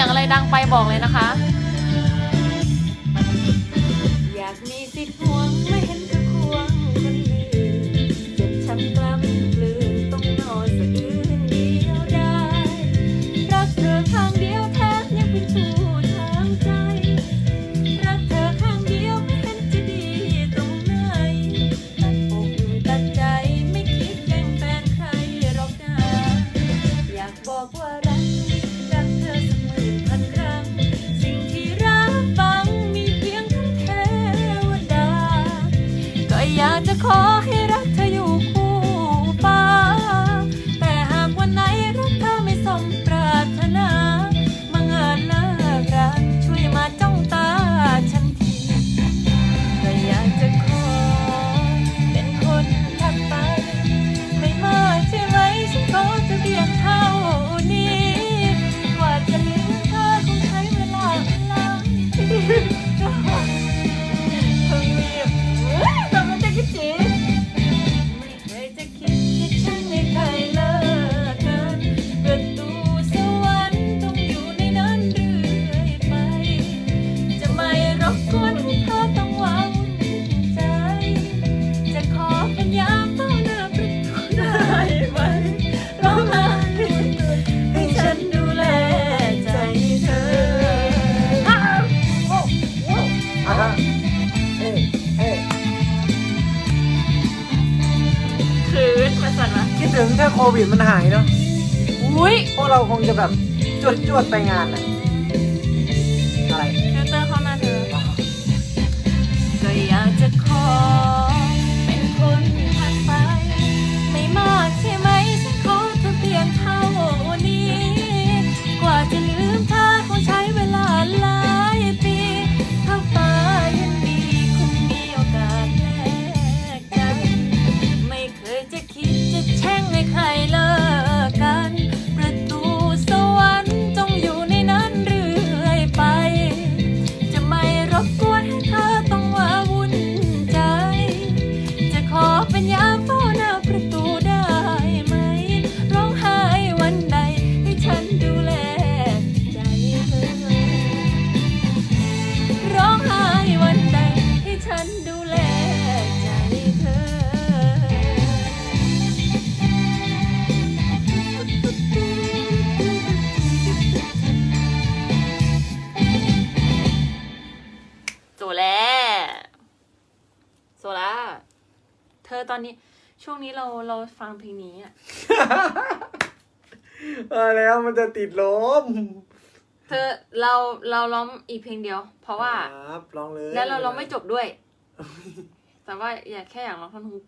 สียงอะไรดังไปบอกเลยนะคะ call. ถึงถ้าโควิดมันหายเนาะอุ้ยพวกเราคงจะแบบจวดจุดไปงานอะ เธอตอนนี้ช่วงนี้เราเราฟังเพลงนี้อะเอาแล้วมันจะติดลมเธอเราเราร้องอีกเพลงเดียว เพราะว่าครับร้องเลยแล้วเราร้องไม่จบด้วย แต่ว่าอยากแค่อยากร้องท่อนฮุก